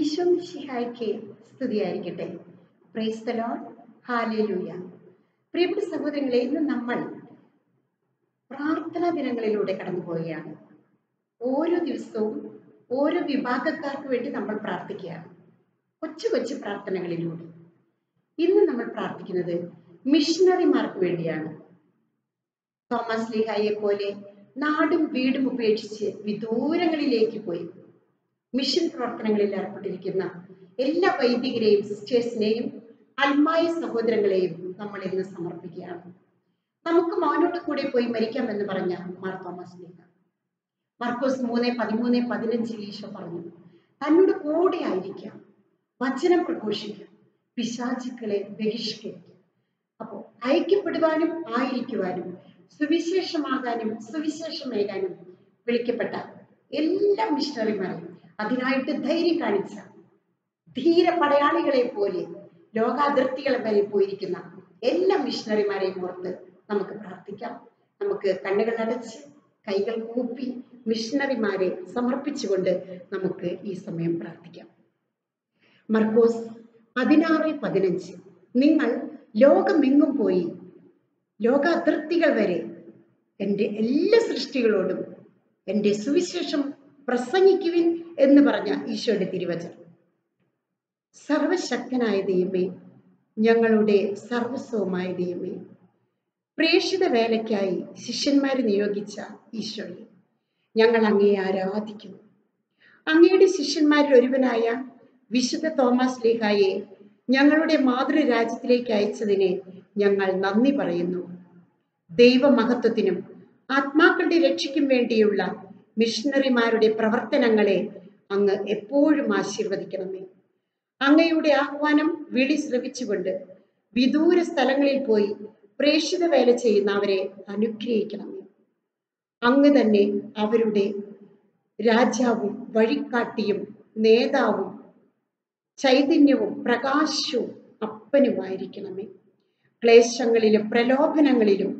ഈശോ മിശിഹായ്ക്ക് സ്തുതിയായിരിക്കട്ടെ. Price hallelujah Lord hallelujah പ്രിയപ്പെട്ട സഹോദരങ്ങളെ ഇന്ന് നമ്മൾ പ്രാർത്ഥനാ ദിനങ്ങളിലൂടെ കടന്നു പോവുകയാണ് ഓരോ ദിവസവും ഓരോ വിഭാഗക്കാർക്ക് വേണ്ടി നമ്മൾ പ്രാർത്ഥിക്കുകയാണ്. കൊച്ചു കൊച്ചു പ്രാർത്ഥനകളിലൂടെ. ഇന്ന് നമ്മൾ പ്രാർത്ഥിക്കുന്നത് മിഷണറിമാർക്ക് വേണ്ടിയാണ്. തോമസ് ലിഹായെ പോലെ നാടും വീടും ഉപേക്ഷിച്ച് വിദൂരങ്ങളിലേക്ക് പോയി മിഷൻ പ്രവർത്തനങ്ങളിൽ ഏർപ്പെട്ടിരിക്കുന്ന എല്ലാ വൈദികരെയും സിസ്റ്റേഴ്സിനെയും അൽമായ സഹോദരങ്ങളെയും നമ്മൾ ഇന്ന് സമർപ്പിക്കുകയാണ്. നമുക്ക് മോനോട് കൂടെ പോയി മരിക്കാമെന്ന് പറഞ്ഞ മാർ തോമസ് ലീഗ മർക്കോസ് മൂന്ന് പതിമൂന്ന് പതിനഞ്ചിൽ ഈശോ പറഞ്ഞു തന്നോട് കൂടെ ആയിരിക്കാം. വചനം പ്രഘോഷിക്കാം. പിശാചുക്കളെ ബഹിഷ്കരിക്കാം. അപ്പോൾ ഐക്യപ്പെടുവാനും ആയിരിക്കുവാനും സുവിശേഷമാകാനും സുവിശേഷമേകാനും വിളിക്കപ്പെട്ട എല്ലാ മിഷണറിമാരെയും അതിനായിട്ട് ധൈര്യം കാണിച്ച ധീര പടയാളികളെ പോലെ ലോകാതിർത്തികളെ വരെ പോയിരിക്കുന്ന എല്ലാ മിഷണറിമാരെയും ഓർത്ത് നമുക്ക് പ്രാർത്ഥിക്കാം. നമുക്ക് കണ്ണുകൾ അടച്ച് കൈകൾ കൂപ്പി മിഷണറിമാരെ സമർപ്പിച്ചുകൊണ്ട് നമുക്ക് ഈ സമയം പ്രാർത്ഥിക്കാം. മർക്കോസ് പതിനാറ് പതിനഞ്ച്. നിങ്ങൾ ലോകമെങ്ങും പോയി ലോകാതിർത്തികൾ വരെ എന്റെ എല്ലാ സൃഷ്ടികളോടും എന്റെ സുവിശേഷം പ്രസംഗിക്കുവിൻ എന്ന് പറഞ്ഞ ഈശോയുടെ തിരുവചനം. സർവശക്തനായ ദൈവമേ ഞങ്ങളുടെ സർവസ്വമായ ദൈവമേ പ്രേക്ഷിത വേലയ്ക്കായി ശിഷ്യന്മാരെ നിയോഗിച്ച ഈശോയെ ഞങ്ങൾ അങ്ങയെ ആരാധിക്കുന്നു. അങ്ങയുടെ ശിഷ്യന്മാരിൽ ഒരുവനായ വിശുദ്ധ തോമസ് ലീഹായെ ഞങ്ങളുടെ മാതൃരാജ്യത്തിലേക്ക് അയച്ചതിനെ ഞങ്ങൾ നന്ദി പറയുന്നു. ദൈവമഹത്വത്തിനും ആത്മാക്കളുടെ രക്ഷയ്ക്കും വേണ്ടിയുള്ള മിഷണറിമാരുടെ പ്രവർത്തനങ്ങളെ അങ്ങ് എപ്പോഴും ആശീർവദിക്കണമേ. അങ്ങയുടെ ആഹ്വാനം വിളി ശ്രവിച്ചുകൊണ്ട് വിദൂര സ്ഥലങ്ങളിൽ പോയി പ്രേക്ഷിത വേല ചെയ്യുന്ന അവരെ അനുഗ്രഹിക്കണമേ. അങ്ങ് തന്നെ അവരുടെ രാജാവും വഴികാട്ടിയും നേതാവും ചൈതന്യവും പ്രകാശവും അപ്പനുമായിരിക്കണമേ. ക്ലേശങ്ങളിലും പ്രലോഭനങ്ങളിലും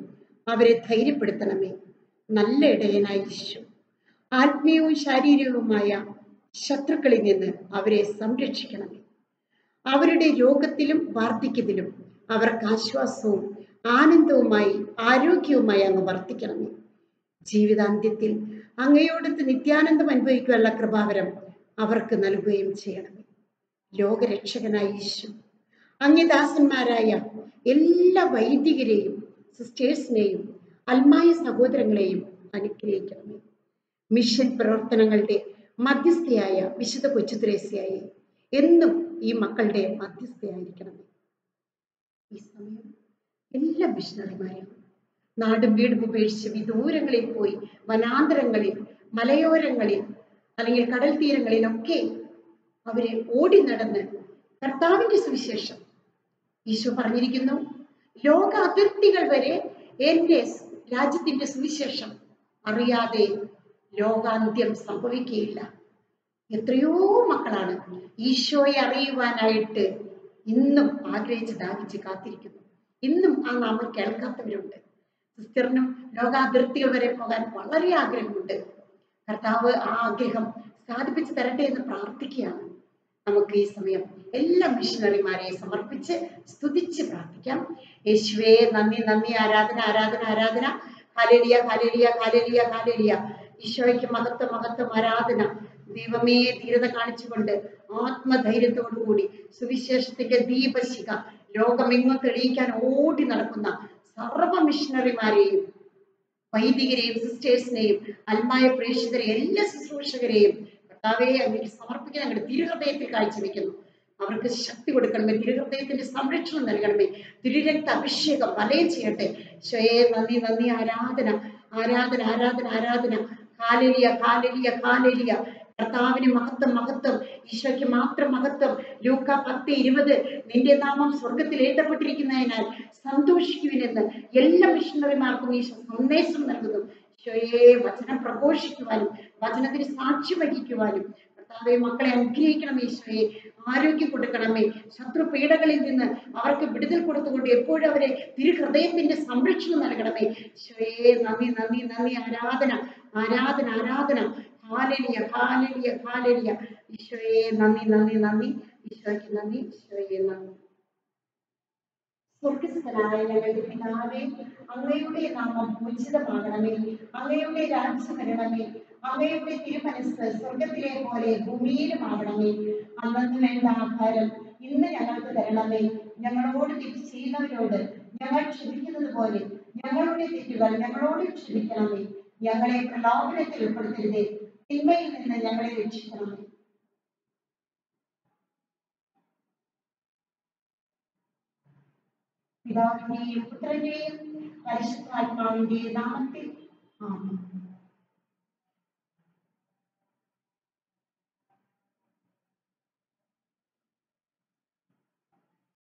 അവരെ ധൈര്യപ്പെടുത്തണമേ. നല്ല ഇടയനായി ആത്മീയവും ശാരീരികവുമായ ശത്രുക്കളിൽ നിന്ന് അവരെ സംരക്ഷിക്കണമേ അവരുടെ രോഗത്തിലും വാർദ്ധക്യത്തിലും അവർക്ക് ആശ്വാസവും ആനന്ദവുമായി ആരോഗ്യവുമായി അങ്ങ് വർദ്ധിക്കണമേ ജീവിതാന്ത്യത്തിൽ അങ്ങയോടത്ത് നിത്യാനന്ദം അനുഭവിക്കുവാനുള്ള കൃപാവരം അവർക്ക് നൽകുകയും ചെയ്യണമേ ലോകരക്ഷകനായ ഈശോ അങ്ങദാസന്മാരായ എല്ലാ വൈദികരെയും സിസ്റ്റേഴ്സിനെയും അൽമായ സഹോദരങ്ങളെയും അനുഗ്രഹിക്കണമേ. മിഷൻ പ്രവർത്തനങ്ങളുടെ മധ്യസ്ഥയായ വിശുദ്ധ കൊച്ചു ത്രേസ്യായി എന്നും ഈ മക്കളുടെ മധ്യസ്ഥയായിരിക്കണം ഈ സമയം എല്ലാ മിഷണറിമാരും നാടും വീടും ഉപേക്ഷിച്ച് വിദൂരങ്ങളിൽ പോയി വനാന്തരങ്ങളിൽ മലയോരങ്ങളിൽ അല്ലെങ്കിൽ കടൽ തീരങ്ങളിലൊക്കെ അവരെ ഓടി നടന്ന് കർത്താവിന്റെ സുവിശേഷം ഈശോ പറഞ്ഞിരിക്കുന്നു ലോക അതിർത്തികൾ വരെ എന്റെ രാജ്യത്തിന്റെ സുവിശേഷം അറിയാതെ ലോകാന്ത്യം സംഭവിക്കുകയില്ല. എത്രയോ മക്കളാണ് ഈശോയെ അറിയുവാനായിട്ട് ഇന്നും ആഗ്രഹിച്ച് ദാഹിച്ച് കാത്തിരിക്കുന്നു. ഇന്നും ആ നാമം കേൾക്കാത്തവരുണ്ട്. സിസ്റ്ററിനും ലോകാതിർത്തികൾ വരെ പോകാൻ വളരെ ആഗ്രഹമുണ്ട്. കർത്താവ് ആ ആഗ്രഹം സാധിപ്പിച്ചു തരട്ടെ എന്ന് പ്രാർത്ഥിക്കുകയാണ്. നമുക്ക് ഈ സമയം എല്ലാ മിഷണറിമാരെയും സമർപ്പിച്ച് സ്തുതിച്ച് പ്രാർത്ഥിക്കാം. യേശുവേ നന്ദി നന്ദി ആരാധന ആരാധന ആരാധന. കാലേലിയ കാലേലിയ കാലേലിയ ഹാലേലിയ. ഈശോയ്ക്ക് മഹത്വം മഹത്വം ആരാധന ദൈവമേ ധീരത കാണിച്ചുകൊണ്ട് ആത്മധൈര്യത്തോടു കൂടി സുവിശേഷത്തിന്റെ ദീപശിക ലോകമെങ്ങും തെളിയിക്കാൻ ഓടി നടക്കുന്ന സർവ മിഷണറിമാരെയും വൈദികരെയും സിസ്റ്റേഴ്സിനെയും അൽമായ പ്രേക്ഷിതരെ എല്ലാ ശുശ്രൂഷകരെയും കർത്താവെ അങ്ങനെ സമർപ്പിക്കാൻ അങ്ങോട്ട് തിരുഹൃദയത്തിൽ കാഴ്ചവെക്കുന്നു. അവർക്ക് ശക്തി കൊടുക്കണമേ തിരുഹൃദയത്തിന്റെ സംരക്ഷണം നൽകണമേ തിരുരക്ത അഭിഷേകം വലയം ചെയ്യട്ടെ. സ്വയേ നന്ദി നന്ദി ആരാധന ആരാധന ആരാധന ആരാധന. കാലലിയ ഹാലലിയ ഹാലലിയ. കർത്താവിന് മഹത്വം മഹത്വം ഈശോയ്ക്ക് മാത്രം മഹത്വം. ലൂക്ക പത്ത് ഇരുപത്. നിന്റെ നാമം സ്വർഗത്തിൽ എഴുതപ്പെട്ടിരിക്കുന്നതിനാൽ സന്തോഷിക്കുവിനെന്ന് എല്ലാ മിഷണറിമാർക്കും ഈശോ സന്ദേശം നൽകുന്നു. ഈശോയെ വചനം പ്രഘോഷിക്കുവാനും വചനത്തിന് സാക്ഷി വഹിക്കുവാനും. കർത്താവെ മക്കളെ അനുഗ്രഹിക്കണം ഈശോയെ. ആരോഗ്യം കൊടുക്കണമേ. ശത്രു പീഡകളിൽ നിന്ന് അവർക്ക് വിടുതൽ കൊടുത്തുകൊണ്ട് എപ്പോഴും അവരെ തിരുഹൃദയത്തിന്റെ സംരക്ഷണം നൽകണമേ. ശ്രേ നന്ദി നന്ദി നന്ദി. ആരാധന ആരാധന ആരാധന. ഹാലലിയ ഹാലലിയ ഹാലലിയ. ഈശോയെ നന്ദി നന്ദി നന്ദി. ഈശോയ്ക്ക് നന്ദി ഈശോയെ നന്ദി. സ്വർഗസ്ഥനായ ഞങ്ങളുടെ പിതാവേ അങ്ങയുടെ നാമം ഉചിതമാകണമേ. അങ്ങയുടെ രാജ്യം വരണമേ. അങ്ങയുടെ തിരുമനസ് സ്വർഗത്തിലെ പോലെ ഭൂമിയിലുമാകണമേ അന്നു വേണ്ട ആഹാരം ഇന്ന് ഞങ്ങൾക്ക് തരണമേ. ഞങ്ങളോട് തെറ്റ് ചെയ്യുന്നവരോട് ഞങ്ങൾ ക്ഷമിക്കുന്നത് പോലെ ഞങ്ങളുടെ തെറ്റുകൾ ഞങ്ങളോട് ക്ഷമിക്കണമേ. ഞങ്ങളെ പ്രലോഭനത്തിൽ ഉൾപ്പെടുത്തരുതേ. തിന്മയിൽ നിന്ന് ഞങ്ങളെ രക്ഷിക്കണമേ. പിതാവിന്റെയും പുത്രന്റെയും പരിശുദ്ധാത്മാവിന്റെയും നാമത്തിൽ ആമേൻ.